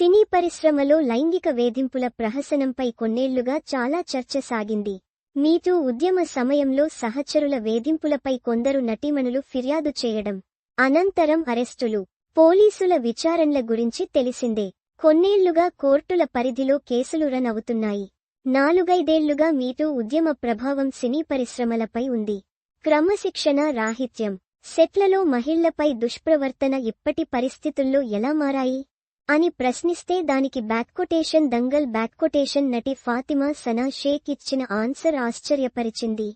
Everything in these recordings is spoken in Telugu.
సినీ పరిశ్రమలో లైంగిక వేధింపుల ప్రహసనంపై కొన్నేళ్ళుగా చాలా చర్చ సాగింది. మీటూ ఉద్యమ సమయంలో సహచరుల వేధింపులపై కొందరు నటీమణులు ఫిర్యాదు చేయడం అనంతరం అరెస్టులు పోలీసుల విచారణల గురించి తెలిసిందే. కొన్నేళ్ళుగా కోర్టుల పరిధిలో కేసులు రన్ అవుతున్నాయి. నాలుగైదేళ్ళుగా మీటూ ఉద్యమ ప్రభావం సినీ పరిశ్రమలపై ఉంది. క్రమశిక్షణ రాహిత్యం. సెట్లలో మహిళ్ళపై దుష్ప్రవర్తన ఇప్పటి పరిస్థితుల్లో ఎలా మారాయి? అని ప్రశ్నిస్తే దానికి బ్యాక్కొటేషన్ దంగల్ బ్యాక్కొటేషన్ నటి ఫాతిమా సనా షేక్ ఇచ్చిన ఆన్సర్ ఆశ్చర్యపరిచింది.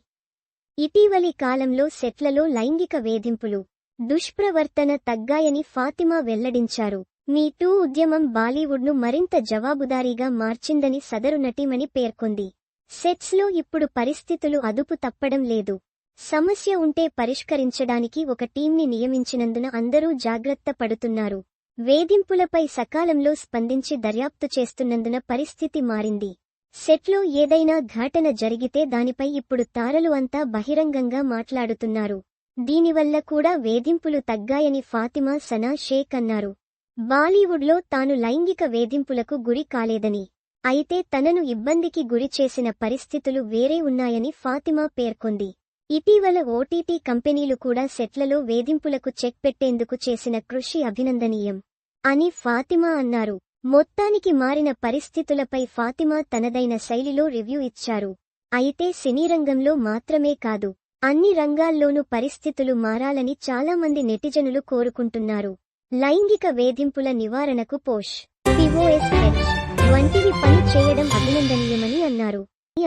ఇటీవలి కాలంలో సెట్లలో లైంగిక వేధింపులు దుష్ప్రవర్తన తగ్గాయని ఫాతిమా వెల్లడించారు. మీ టూ ఉద్యమం బాలీవుడ్ను మరింత జవాబుదారీగా మార్చిందని సదరు నటీమణి పేర్కొంది. సెట్స్లో ఇప్పుడు పరిస్థితులు అదుపు తప్పడం లేదు. సమస్య ఉంటే పరిష్కరించడానికి ఒక టీంని నియమించినందున అందరూ జాగ్రత్త పడుతున్నారు. వేధింపులపై సకాలంలో స్పందించి దర్యాప్తు చేస్తున్నందున పరిస్థితి మారింది. సెట్లో ఏదైనా ఘటన జరిగితే దానిపై ఇప్పుడు తారలు అంతా బహిరంగంగా మాట్లాడుతున్నారు. దీనివల్ల కూడా వేధింపులు తగ్గాయని ఫాతిమా సనా షేక్ అన్నారు. బాలీవుడ్లో తాను లైంగిక వేధింపులకు గురి కాలేదని. అయితే తనను ఇబ్బందికి గురి చేసిన పరిస్థితులు వేరే ఉన్నాయని ఫాతిమా పేర్కొంది. ఇటీవల ఓటీటీ కంపెనీలు కూడా సెట్లలో వేధింపులకు చెక్ పెట్టేందుకు చేసిన కృషి అభినందనీయం అని ఫాతిమా అన్నారు. మొత్తానికి మారిన పరిస్థితులపై ఫాతిమా తనదైన శైలిలో రివ్యూ ఇచ్చారు. అయితే సినీ రంగంలో మాత్రమే కాదు అన్ని రంగాల్లోనూ పరిస్థితులు మారాలని చాలామంది నెటిజనులు కోరుకుంటున్నారు. లైంగిక వేధింపుల నివారణకు పోష్ పిఓఎస్ వంటివి పని చేయడం అభినందనీయమని అన్నారు.